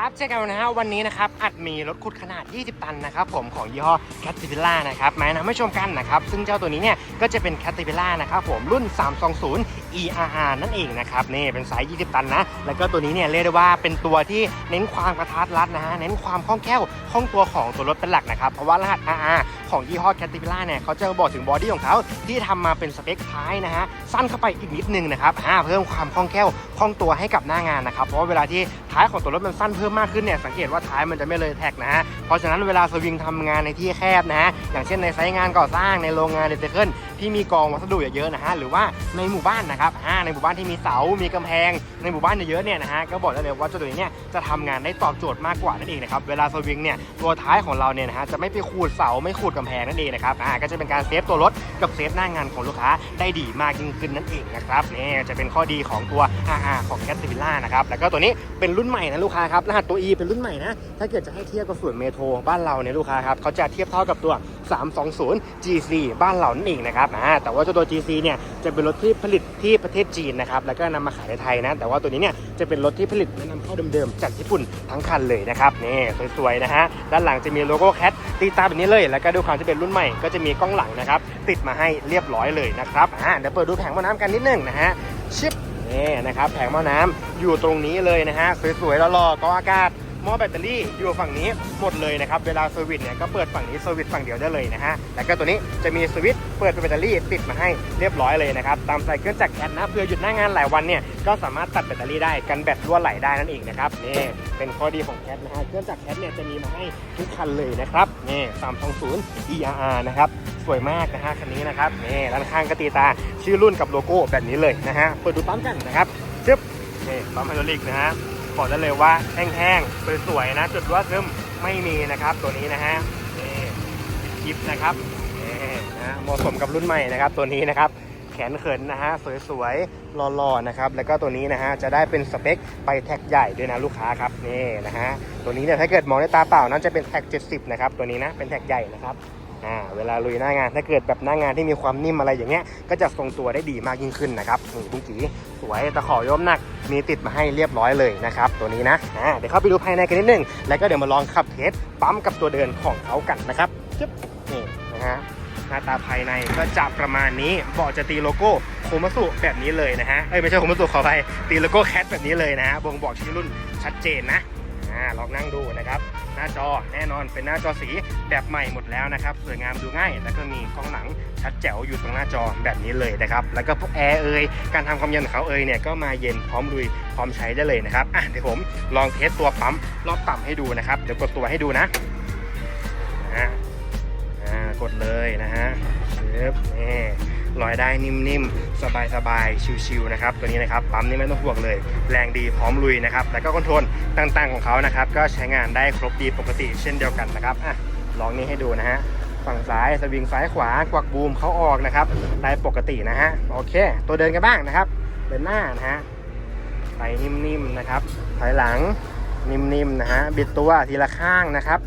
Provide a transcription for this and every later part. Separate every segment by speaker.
Speaker 1: ครับเจอกันนะฮะวันนี้นะครับอัดมีรถขุดขนาด 20 ตันนะครับผมของยี่ห้อ Caterpillar นะครับมาแนะนำให้ชมกันนะครับซึ่งเจ้าตัวนี้เนี่ยก็จะเป็น Caterpillar นะครับผมรุ่น 320 ERR นั่นเองนะครับนี่เป็นไซส์ 20 ตันนะ แล้วก็ตัวนี้เนี่ยเรียกได้ว่าเป็นตัวที่เน้นความกระทัดรัดนะฮะเน้นความคล่องแคล่วคล่องตัวของตัวรถเป็นหลักนะครับ เพราะว่ารหัส RR ของยี่ห้อ Caterpillar เนี่ยเขาจะบอกถึงบอดี้ของเขาที่ทำมาเป็นสเปคท้ายนะฮะสั้นเข้าไปอีกนิดนึงนะครับเพิ่มความคล่องแคล่วคล่องตัวให้กับหน้างานนะครับเพราะว่าเวลาที่ท้ายของตัวรถมันสั้นเพิ่มมากขึ้นเนี่ยสังเกตว่าท้ายมันจะไม่เลยแท็กนะฮะเพราะฉะนั้นเวลาสวิงทำงานในที่แคบนะฮะอย่างเช่นในไซต์งานก่อสร้างในโรงงานเดเคิล ที่มีกองวัสดุเยอะๆนะฮะหรือว่าในหมู่บ้านนะครับอ่าในหมู่บ้านที่มีเสา มีกำแพง ในหมู่บ้านเยอะๆเนี่ยนะฮะก็บอกได้เลยว่าเจ้าตัวนี้เนี่ยจะทำงานได้ตอบโจทย์มากกว่านั่นเองนะครับเวลาสวิงเนี่ยตัวท้ายของเราเนี่ยนะฮะจะไม่ไปขูดเสาไม่ขูดกำแพงนั่นเองนะครับอ่าก็จะเป็นการเซฟตัวรถกับเซฟหน้างานของลูกค้าได้ดีมากยิ่งขึ้นนั่นเองนะครับนี่จะเป็นข้อดีของตัว RR ของ Caterpillar นะครับแล้วก็ตัวนี้เป็นรุ่นใหม่นะลูกค้าครับรหัสตัว E เป็นรุ่นใหม่นะถ้าเกิดจะให้เทียบกับส่วนเมโทรบ้านเราเนี่ยลูกค้าครับเขาจะเทียบเท่ากับตัว 320 GC บ้านเรานั่นเองนะครับอ่าแต่ว่าเจ้าตัว GC เนี่ยจะเป็นรถที่ผลิตที่ประเทศจีนนะครับแล้วก็นำมาขายในไทยนะแต่ว่าตัวนี้เนี่ยจะเป็นรถที่ผลิตและนำเข้าเดิมๆจากญี่ปุ่นทั้งคันเลยนะครับนี่สวยๆนะฮะด้านหลังจะมีโลโก้แคทตีตาแบบนี้เลย แล้วก็ด้วยความที่เป็นรุ่นใหม่ก็จะมีกล้องหลังนะครับติดมาให้เรียบร้อยเลยนะครับอ่าเดี๋ยวเปิดดูแผงม้อน้ำกันนิดนึงนะฮะชิปนี่นะครับแผงม้อน้ำอยู่ตรงนี้เลยนะฮะสวยๆหล่อกรองอากาศ หม้อแบตเตอรี่อยู่ฝั่งนี้หมดเลยนะครับ เวลาเซอร์วิสเนี่ยก็เปิดฝั่งนี้เซอร์วิสฝั่งเดียวได้เลยนะฮะ แล้วก็ตัวนี้จะมีสวิตช์เปิดเป็นแบตเตอรี่ติดมาให้เรียบร้อยเลยนะครับ ตามไซเคิลจากแคทนะเพื่อหยุดหน้างานหลายวันเนี่ยก็สามารถตัดแบตเตอรี่ได้กันแบตรั่วไหลได้นั่นเองนะครับนี่เป็นข้อดีของแคทนะฮะเครื่องจากแคทเนี่ยจะมีมาให้ทุกคันเลยนะครับนี่320 ERR นะครับสวยมากนะฮะคันนี้นะครับนี่ด้านข้างกตีตาชื่อรุ่นกับโลโก้แบบนี้เลยนะฮะเปิดดูปั๊มกันนะครับจึ๊บนี่ปั๊มไฮดรอลิกนะฮะ บอกได้เลยว่าแห้งๆสวยๆนะ จุดรั่วซึมไม่มีนะครับ ตัวนี้นะฮะนี่กิฟนะครับนี่นะเหมาะสมกับรุ่นใหม่นะครับ ตัวนี้นะครับแขนเขินนะฮะสวยๆหล่อๆนะครับแล้วก็ตัวนี้นะฮะจะได้เป็นสเปคไปแท็กใหญ่ด้วยนะลูกค้าครับนี่นะฮะตัวนี้เนี่ยถ้าเกิดมองด้วยตาเปล่านั้นจะเป็นแท็ก 70 นะครับตัวนี้นะเป็นแท็กใหญ่นะครับ อ่าเวลาลุยหน้างานถ้าเกิดแบบหน้างานที่มีความนิ่มอะไรอย่างเงี้ยก็จะทรงตัวได้ดีมากยิ่งขึ้นนะครับนี่บุ้งกีสวยตะขอยมหนักมีติดมาให้เรียบร้อยเลยนะครับตัวนี้นะอ่าเดี๋ยวเข้าไปดูภายในกันนิดนึงแล้วก็เดี๋ยวมาลองขับเทสปั๊มกับตัวเดินของเขากันนะครับจึ๊บนี่นะฮะหน้าตาภายในก็จะประมาณนี้เบาะจะตีโลโก้โคมัสุแบบนี้เลยนะฮะเอ้ยไม่ใช่โคมัสุขอไปตีโลโก้แคทแบบนี้เลยนะฮะบ่งบอกชื่อรุ่นชัดเจนนะอ่าลองนั่งดูนะครับ หน้าจอแน่นอนเป็นหน้าจอสีแบบใหม่หมดแล้วนะครับสวยงามดูง่าย แล้วก็มีกล้องหลังชัดแจ๋วอยู่ตรงหน้าจอแบบนี้เลยนะครับแล้วก็พวกแอร์เอ่ยการทำความเย็นของเขาเอ่ยเนี่ยก็มาเย็นพร้อมลุยพร้อมใช้ได้เลยนะครับอะเดี๋ยวผมลองเทสตัวปั๊มรอบต่ำให้ดูนะครับเดี๋ยวกดตัวให้ดูนะนะฮะอ่ากดเลยนะฮะปึ๊บนี่ ลอยได้นิ่มๆ สบายๆ ชิวๆนะครับ ตัวนี้นะครับ ปั๊มนี่ไม่ต้องห่วงเลย แรงดีพร้อมลุยนะครับ แล้วก็คอนโทรลต่างๆของเขานะครับ ก็ใช้งานได้ครบดีปกติเช่นเดียวกันนะครับอะลองนี้ให้ดูนะฮะฝั่งซ้ายสวิงซ้ายขวากวักบูมเขาออกนะครับได้ปกตินะฮะโอเค ตัวเดินกันบ้างนะครับ เดินหน้านะฮะไปนิ่มๆนะครับถอยหลังนิ่มๆนะฮะบิดตัวทีละข้างนะครับ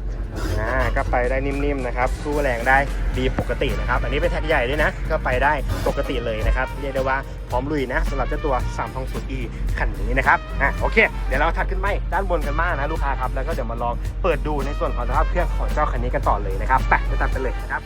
Speaker 1: อ่าก็ไปได้นิ่มๆนะครับสู้แรงได้ดีปกตินะครับ อันนี้เป็นแท็กใหญ่ด้วยนะ ก็ไปได้ปกติเลยนะครับเรียกได้ว่าพร้อมลุยนะสำหรับเจ้าตัว3 2 0 e คันนี้นะครับอะโอเค เดี๋ยวเราถัดขึ้นไปด้านบนกันมากนะลูกค้าครับแล้วก็เดี๋ยวมาลองเปิดดูในส่วนของสภาพเครื่องของเจ้าคันนี้กันต่อเลยนะครับไปไปตัดกันเลยนะครับ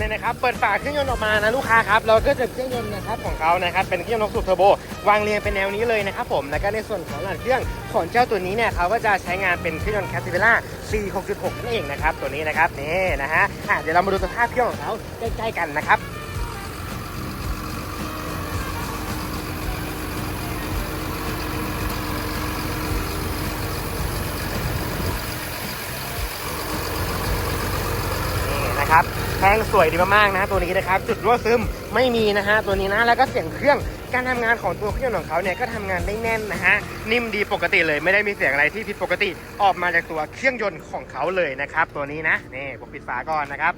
Speaker 1: เนี่ยนะครับเปิดฝาเครื่องยนต์ออกมานะลูกค้าครับเราก็จะเครื่องยนต์นะครับของเขานะครับเป็นเครื่องยนต์6สูบเทอร์โบวางเรียงเป็นแนวนี้เลยนะครับผมแล้วก็ในส่วนของหลังเครื่องของเจ้าตัวนี้เนี่ยเขาก็จะใช้งานเป็นเครื่องยนต์แคสติเวล่า C 6.6นั่นเองนะครับตัวนี้นะครับนี่นะฮะเดี๋ยวเรามาดูสภาพเครื่องของเขาใกล้ๆกันนะครับ นะครับแพงสวยดีมากๆนะตัวนี้นะครับ จุดรั่วซึมไม่มีนะฮะตัวนี้นะแล้วก็เสียงเครื่องการทำงานของตัวเครื่องของเขาเนี่ยก็ทำงานได้แน่นนะฮะนิ่มดีปกติเลยไม่ได้มีเสียงอะไรที่ผิดปกติออกมาจากตัวเครื่องยนต์ของเขาเลยนะครับ ตัวนี้นะนี่ผมปิดฝาก่อนนะครับ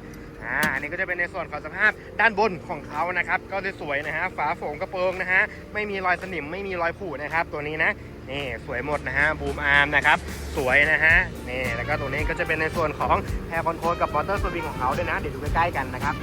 Speaker 1: อ่าอันนี้ก็จะเป็นในส่วนของสภาพด้านบนของเขานะครับ ก็จะสวยนะฮะฝาโฝงกระโปรงนะฮะไม่มีรอยสนิมไม่มีรอยผุนะครับตัวนี้นะ นี่สวยหมดนะฮะบูมอาร์มนะครับสวยนะฮะนี่แล้วก็ตัวนี้ก็จะเป็นในส่วนของแพร์คอนโทรลกับมอเตอร์สวิงของเขาด้วยนะ เดี๋ยวดูใกล้ๆกันนะครับ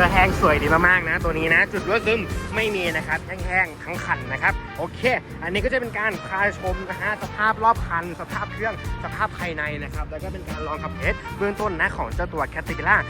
Speaker 1: กระแทงสวยดีมากๆนะ ตัวนี้นะ จุดรั่วซึมไม่มีนะครับแห้งๆทั้งคันนะครับ โอเค อันนี้ก็จะเป็นการพาชมนะฮะสภาพรอบคัน สภาพเครื่องสภาพภายในนะครับ แล้วก็เป็นการลองขับเทสเบื้องต้นนะของเจ้าตัว c a t e r p i l l a r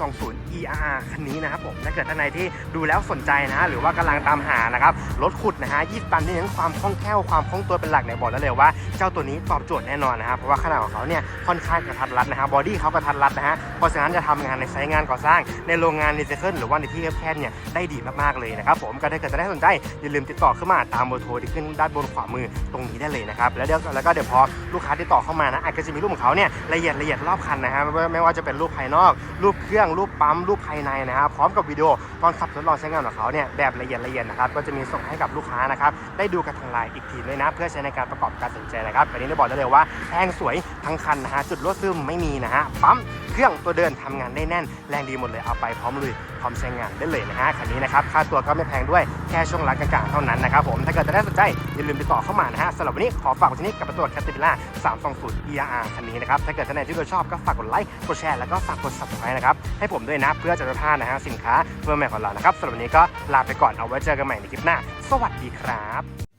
Speaker 1: 320 ER คันนี้นะครับผมถ้าเกิดท่านใดที่ดูแล้วสนใจนะ หรือว่ากำลังตามหานะครับรถขุดนะฮะ20ตันที่เน้นความคล่องแคล่วความคล่องตัวเป็นหลักเนี่ยบอกได้เลยว่าเจ้าตัวนี้ตอบโจทย์แน่นอนนะครับเพราะว่าขนาดของเขาเนี่ยค่อนข้างกระทัดรัดนะฮะบอดี้เขากระทัดรัดนะฮะเพราะฉะนั้นจะทำงานในไซต์งานก่อสร้างในโรงงานรีไซเคิลหรือว่าในที่แคบๆเนี่ยได้ดีมากๆเลยนะครับผมก็ถ้าเกิดจะได้สนใจอย่าลืมติดต่อเข้ามาตามเบอร์โทรที่ขึ้นด้านบนขวามือตรงนี้ได้เลยนะครับแล้วเดี๋ยวแล้วก็เดี๋ยวพอลูกค้าติดต่อเข้ามานะอาจจะมีรูปของเขาเนี่ยละเอียดละเอียดรอบคันนะฮะไม่ว่าไม่ว่าจะเป็นรูปภายนอก รูปเครื่องรูปปั๊มรูปภายในนะครับพร้อมกับวิดีโอตอนขับทดลองใช้งานของเขาเนี่ยแบบละเอียดละเอียดนะครับก็จะมีส่งให้กับลูกค้านะครับได้ดูกันทางไลน์อีกทีด้วยนะ เพื่อใช้ในการประกอบการตัดสินใจนะครับอันนี้ได้บอกได้เลยว่าแพงสวยทั้งคันนะฮะจุดรั่วซึมไม่มีนะฮะปั๊ม รื่อง ตัวเดินทำงานได้แน่น แรงดีหมดเลยเอาไปพร้อมลุยพร้อมใช้งานได้เลยนะฮะคันนี้นะครับค่าตัวก็ไม่แพงด้วยแค่ช่วงล่างกลางๆเท่านั้นนะครับผมถ้าเกิดจะได้สนใจอย่าลืมติดต่อเข้ามานะฮะสำหรับวันนี้ขอฝากไว้ที่นี่กับตัว c a t e r p i l l a r 320 ERR คันนี้นะครับถ้าเกิดท่านไหนที่ชอบก็ฝากกดไลค์กดแชร์แล้วก็ฝากกด subscribe นะครับให้ผมด้วยนะเพื่อจะไม่พลาดนะฮะสินค้าเพื่อแม่ของเรานะครับสำหรับวันนี้ก็ลาไปก่อนเอาไว้เจอกันใหม่ในคลิปหน้า สวัสดีครับ